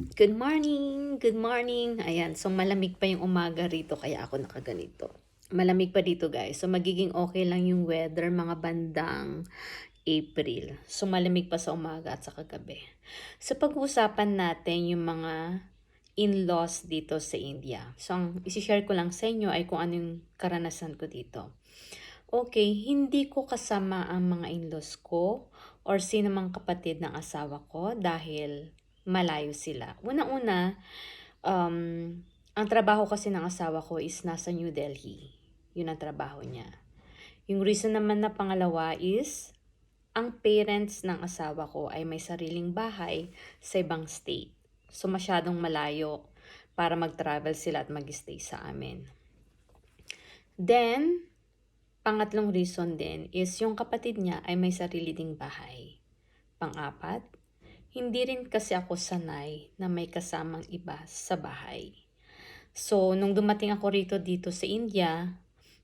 Good morning! Good morning! Ayan, so malamig pa yung umaga rito kaya ako nakaganito. Malamig pa dito guys. So magiging okay lang yung weather mga bandang April. So malamig pa sa umaga at sa kagabi. So pag-uusapan natin yung mga in-laws dito sa India. So ang isi-share ko lang sa inyo ay kung ano yung karanasan ko dito. Okay, hindi ko kasama ang mga in-laws ko or sino mang kapatid ng asawa ko dahil malayo sila. Una-una, um, ang trabaho kasi ng asawa ko is nasa New Delhi. Yun ang trabaho niya. Yung reason naman na pangalawa is, ang parents ng asawa ko ay may sariling bahay sa ibang state. So masyadong malayo para mag-travel sila at mag-stay sa amin. Then, pangatlong reason din is yung kapatid niya ay may sarili ding bahay. Pang-apat, hindi rin kasi ako sanay na may kasamang iba sa bahay. So, nung dumating ako rito dito sa India,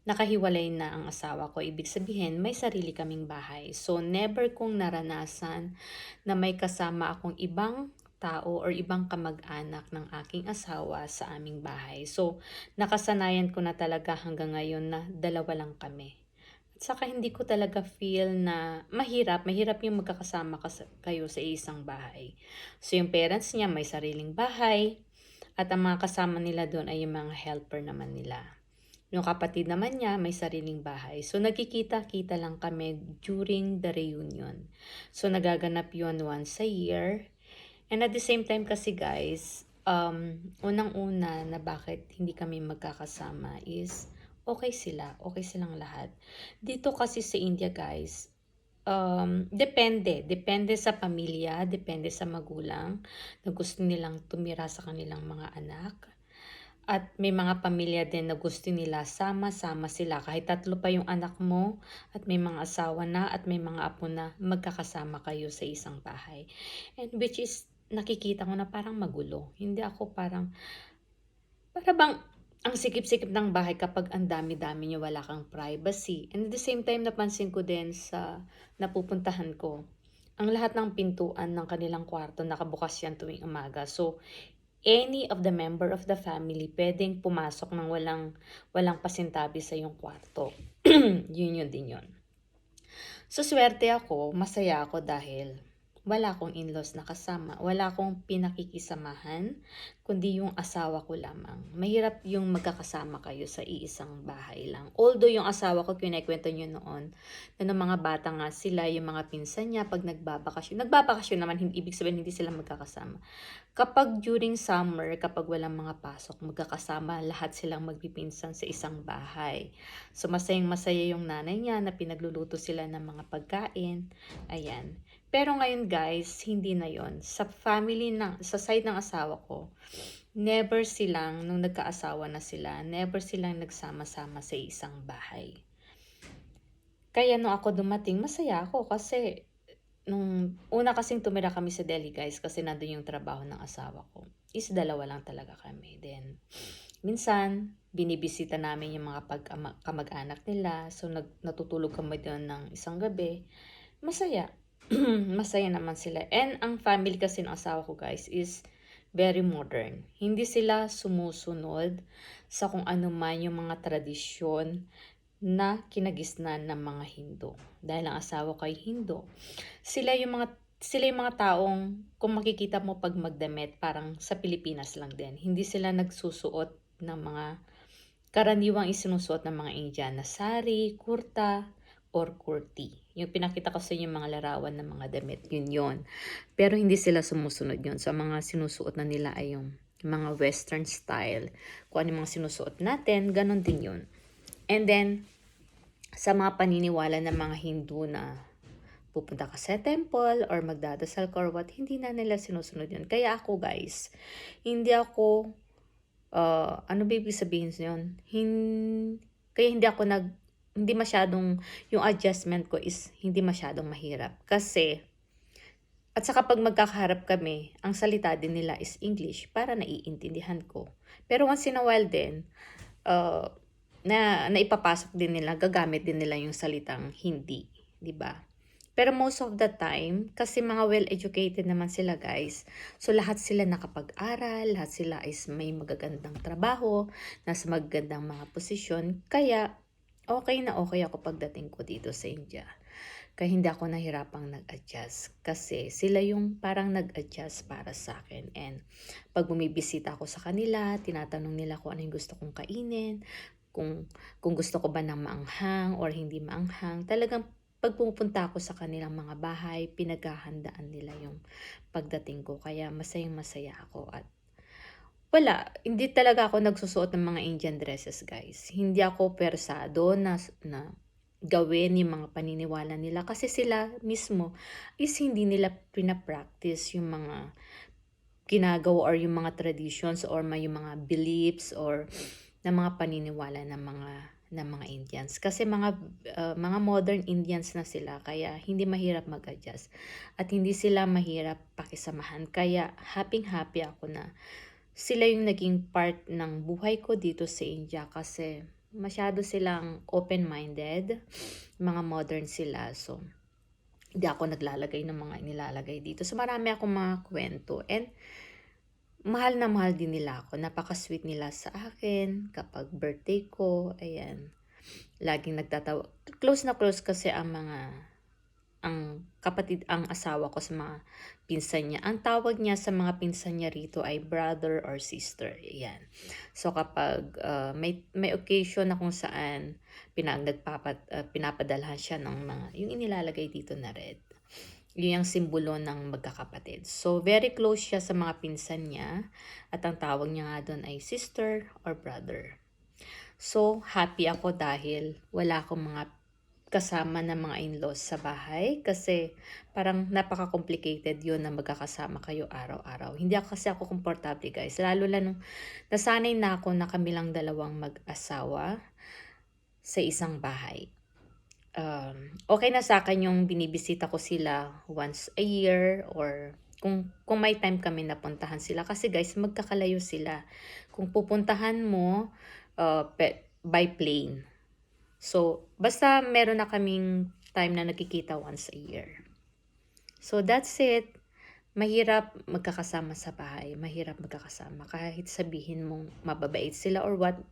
nakahiwalay na ang asawa ko. Ibig sabihin, may sarili kaming bahay. So, never kong naranasan na may kasama akong ibang tao or ibang kamag-anak ng aking asawa sa aming bahay. So, nakasanayan ko na talaga hanggang ngayon na dalawa lang kami. Saka hindi ko talaga feel na mahirap, mahirap yung magkakasama kas- kayo sa isang bahay. So yung parents niya may sariling bahay at ang mga kasama nila doon ay yung mga helper naman nila. Yung kapatid naman niya may sariling bahay. So nagkikita-kita lang kami during the reunion. So nagaganap yun once a year. And at the same time kasi guys, um, unang-una na bakit hindi kami magkakasama is okay sila, okay silang lahat. Dito kasi sa India guys, um, depende, depende sa pamilya, depende sa magulang na gusto nilang tumira sa kanilang mga anak. At may mga pamilya din na gusto nila sama-sama sila. Kahit tatlo pa yung anak mo at may mga asawa na at may mga apo na magkakasama kayo sa isang bahay. And which is nakikita ko na parang magulo. Hindi ako parang para bang ang sikip-sikip ng bahay kapag ang dami-dami niyo wala kang privacy. And at the same time, napansin ko din sa napupuntahan ko, ang lahat ng pintuan ng kanilang kwarto nakabukas yan tuwing umaga. So, any of the member of the family pwedeng pumasok ng walang, walang pasintabi sa yung kwarto. yun yun din yun. So, swerte ako, masaya ako dahil wala akong in-laws na kasama. Wala akong pinakikisamahan, kundi yung asawa ko lamang. Mahirap yung magkakasama kayo sa iisang bahay lang. Although yung asawa ko, kinikwento nyo noon, na ng mga bata nga sila, yung mga pinsan niya, pag nagbabakasyon. Nagbabakasyon naman, hindi, ibig sabihin hindi sila magkakasama. Kapag during summer, kapag walang mga pasok, magkakasama, lahat silang magpipinsan sa isang bahay. So masayang masaya yung nanay niya na pinagluluto sila ng mga pagkain. Ayan. Pero ngayon guys, hindi na yon Sa family ng, sa side ng asawa ko, never silang, nung nagkaasawa na sila, never silang nagsama-sama sa isang bahay. Kaya nung ako dumating, masaya ako kasi nung una kasing tumira kami sa Delhi guys kasi nandun yung trabaho ng asawa ko. Is dalawa lang talaga kami. Then, minsan, binibisita namin yung mga pag kamag-anak nila. So, nag, natutulog kami doon ng isang gabi. Masaya masaya naman sila. And ang family kasi ng asawa ko guys is very modern. Hindi sila sumusunod sa kung ano man yung mga tradisyon na kinagisnan ng mga Hindu. Dahil ang asawa ko ay Hindu. Sila yung mga sila yung mga taong kung makikita mo pag magdamit parang sa Pilipinas lang din. Hindi sila nagsusuot ng mga karaniwang isinusuot ng mga Indian na sari, kurta, or kurti. Yung pinakita ko sa inyo mga larawan ng mga damit, yun yon. Pero hindi sila sumusunod yun. So, ang mga sinusuot na nila ay yung mga western style. Kung ano mga sinusuot natin, ganon din yun. And then, sa mga paniniwala ng mga Hindu na pupunta ka sa temple or magdadasal ka or what, hindi na nila sinusunod yun. Kaya ako guys, hindi ako, uh, ano ba ibig sabihin yun? Hin kaya hindi ako nag hindi masyadong, yung adjustment ko is hindi masyadong mahirap. Kasi, at saka pag magkakaharap kami, ang salita din nila is English para naiintindihan ko. Pero once in a while din, uh, na naipapasok din nila, gagamit din nila yung salitang hindi, 'di ba? Pero most of the time, kasi mga well-educated naman sila guys. So lahat sila nakapag-aral, lahat sila is may magagandang trabaho, nasa magagandang mga posisyon. Kaya okay na okay ako pagdating ko dito sa India. Kaya hindi ako nahirapang nag-adjust. Kasi sila yung parang nag-adjust para sa akin. And pag bumibisita ako sa kanila, tinatanong nila kung ano yung gusto kong kainin, kung, kung gusto ko ba ng maanghang or hindi maanghang. Talagang pag pumupunta ako sa kanilang mga bahay, pinaghahandaan nila yung pagdating ko. Kaya masayang masaya ako at wala, hindi talaga ako nagsusuot ng mga Indian dresses, guys. Hindi ako persado na, na gawin yung mga paniniwala nila kasi sila mismo is hindi nila pinapractice yung mga ginagawa or yung mga traditions or may yung mga beliefs or na mga paniniwala ng mga ng mga Indians. Kasi mga uh, mga modern Indians na sila kaya hindi mahirap mag-adjust. At hindi sila mahirap pakisamahan. Kaya happy happy ako na sila yung naging part ng buhay ko dito sa India kasi masyado silang open-minded, mga modern sila. So, hindi ako naglalagay ng mga inilalagay dito. So, marami akong mga kwento. And, mahal na mahal din nila ako. Napaka-sweet nila sa akin kapag birthday ko. Ayan. Laging nagtatawa. Close na close kasi ang mga ang kapatid, ang asawa ko sa mga pinsan niya. Ang tawag niya sa mga pinsan niya rito ay brother or sister. Yan. So kapag uh, may, may occasion na kung saan pinag, nagpapat, uh, pinapadalhan siya ng mga, yung inilalagay dito na red. Yun yung simbolo ng magkakapatid. So, very close siya sa mga pinsan niya. At ang tawag niya nga doon ay sister or brother. So, happy ako dahil wala akong mga kasama ng mga in-laws sa bahay kasi parang napaka-complicated yun na magkakasama kayo araw-araw. Hindi ako kasi ako komportable guys. Lalo lang nung nasanay na ako na kami lang dalawang mag-asawa sa isang bahay. Um, okay na sa akin yung binibisita ko sila once a year or kung, kung may time kami napuntahan sila. Kasi guys, magkakalayo sila. Kung pupuntahan mo uh, by plane, So, basta meron na kaming time na nakikita once a year. So, that's it. Mahirap magkakasama sa bahay. Mahirap magkakasama. Kahit sabihin mong mababait sila or what.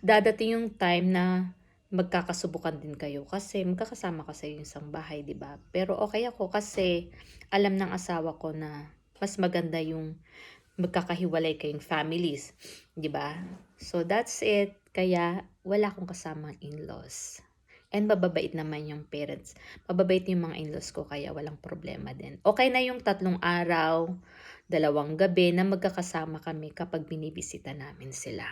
Dadating yung time na magkakasubukan din kayo kasi magkakasama ka sa isang bahay, 'di ba? Pero okay ako kasi alam ng asawa ko na mas maganda yung magkakahiwalay kayong families, 'di ba? So that's it. Kaya wala akong kasamang in-laws. And mababait naman yung parents. Mababait yung mga in-laws ko kaya walang problema din. Okay na yung tatlong araw, dalawang gabi na magkakasama kami kapag binibisita namin sila.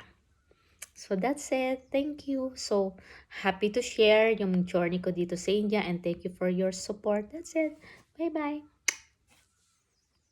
So that's it. Thank you. So happy to share yung journey ko dito sa India and thank you for your support. That's it. Bye-bye.